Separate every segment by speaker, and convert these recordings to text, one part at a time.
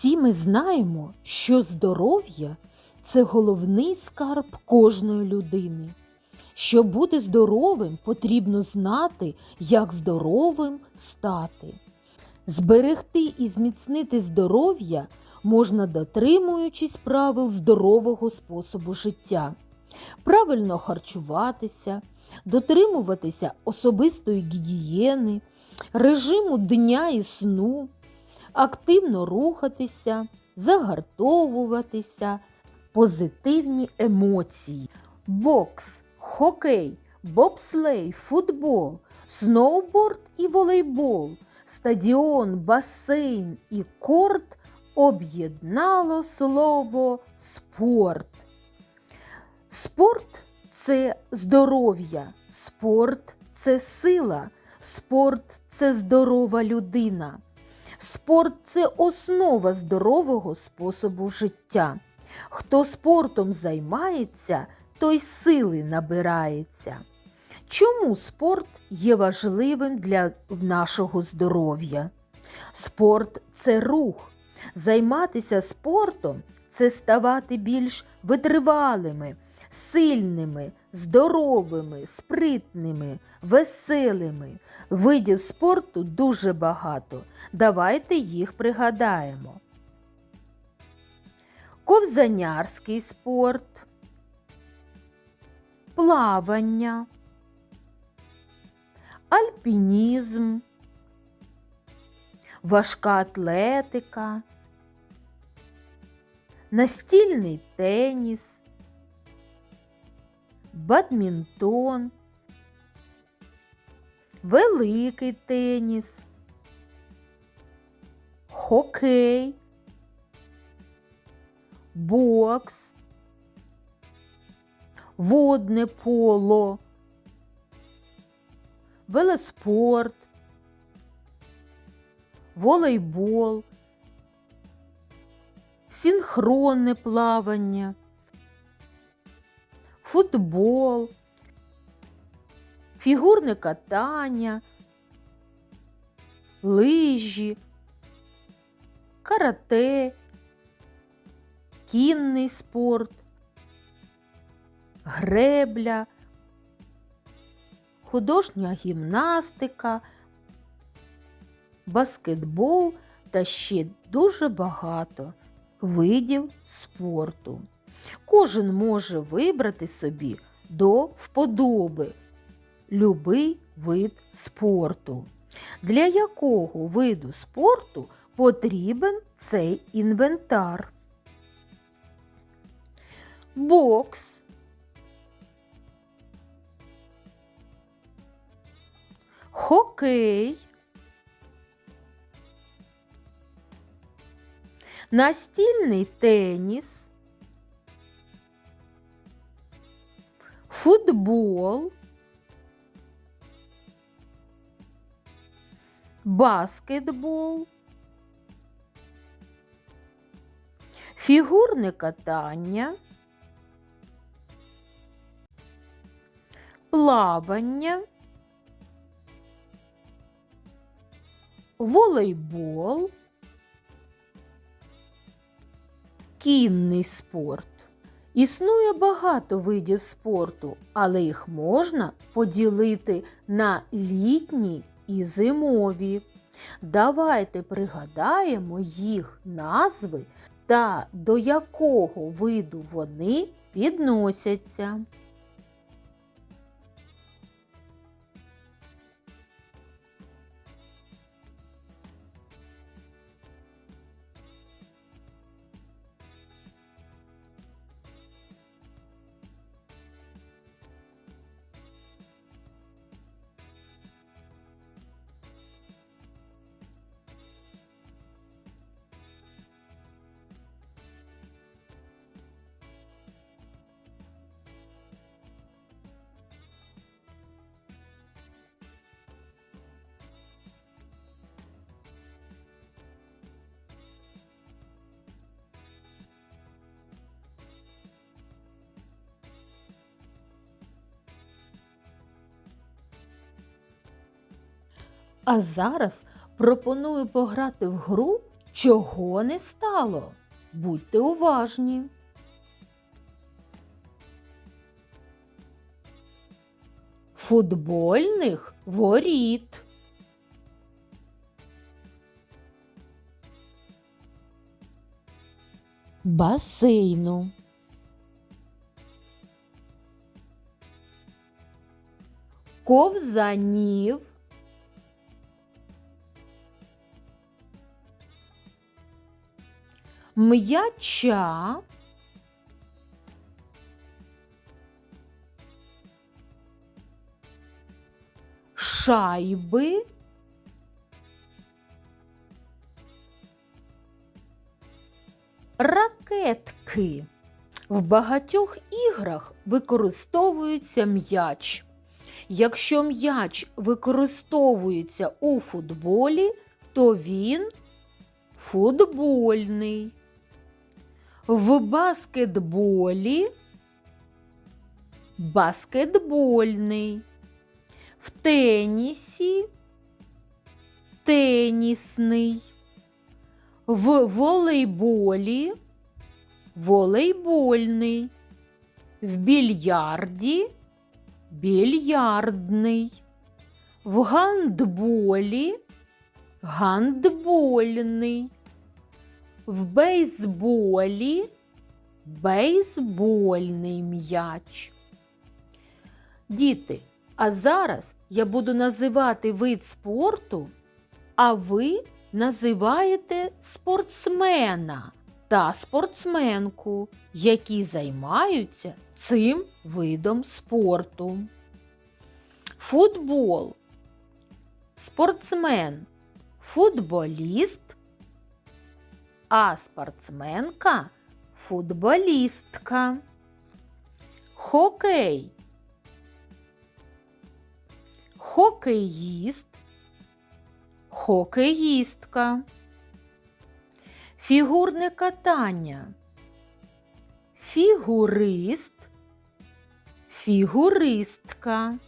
Speaker 1: Всі ми знаємо, що здоров'я це головний скарб кожної людини. Щоб бути здоровим, потрібно знати, як здоровим стати. Зберегти і зміцнити здоров'я можна дотримуючись правил здорового способу життя, правильно харчуватися, дотримуватися особистої гігієни, режиму дня і сну, активно рухатися, загартовуватися, позитивні емоції, бокс, хокей, бобслей, футбол, сноуборд і волейбол, стадіон, басейн і корт об'єднало слово спорт. Спорт це здоров'я, спорт це сила, спорт це здорова людина. Спорт це основа здорового способу життя. Хто спортом займається, той сили набирається. Чому спорт є важливим для нашого здоров'я? Спорт це рух. Займатися спортом це ставати більш витривалими, сильними, здоровими, спритними, веселими. Видів спорту дуже багато. Давайте їх пригадаємо. Ковзанярський спорт, плавання, альпінізм, важка атлетика, настільний теніс, бадмінтон, великий теніс, хокей, бокс, водне поло, велоспорт, волейбол, синхронне плавання, футбол, фігурне катання, лижі, карате, кінний спорт, гребля, художня гімнастика, баскетбол та ще дуже багато видів спорту. Кожен може вибрати собі до вподоби любий вид спорту. Для якого виду спорту потрібен цей інвентар? Бокс, хокей, настільний теніс, футбол, баскетбол, фігурне катання, плавання, волейбол, кінний спорт. Існує багато видів спорту, але їх можна поділити на літні і зимові. Давайте пригадаємо їх назви та до якого виду вони відносяться. А зараз пропоную пограти в гру Чого не стало? Будьте уважні. Футбольних воріт. Басейну. Ковзанів. М'яча. Шайби. Ракетки. В багатьох іграх використовується м'яч. Якщо м'яч використовується у футболі, то він футбольний. В баскетболі баскетбольний. В тенісі тенісний. В волейболі волейбольний. В більярді більярдний. В гандболі гандбольний. В бейсболі бейсбольний м'яч. Діти, а зараз я буду називати вид спорту, а ви називаєте спортсмена та спортсменку, які займаються цим видом спорту. Футбол. Спортсмен футболіст, а спортсменка футболістка. Хокей. Хокеїст, хокеїстка. Фігурне катання. Фігурист, фігуристка.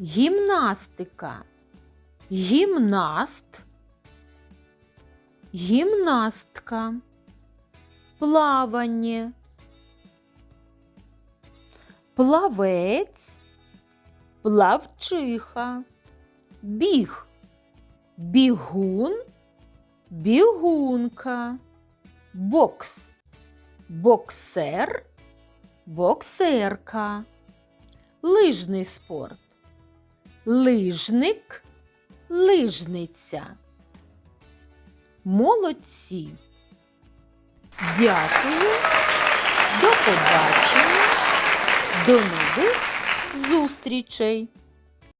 Speaker 1: Гімнастика. Гімнаст, гімнастка. Плавання. Плавець, плавчиха. Біг. Бігун, бігунка. Бокс. Боксер, боксерка. Лижний спорт. Лижник, лижниця. Молодці. Дякую. До побачення. До нових зустрічей.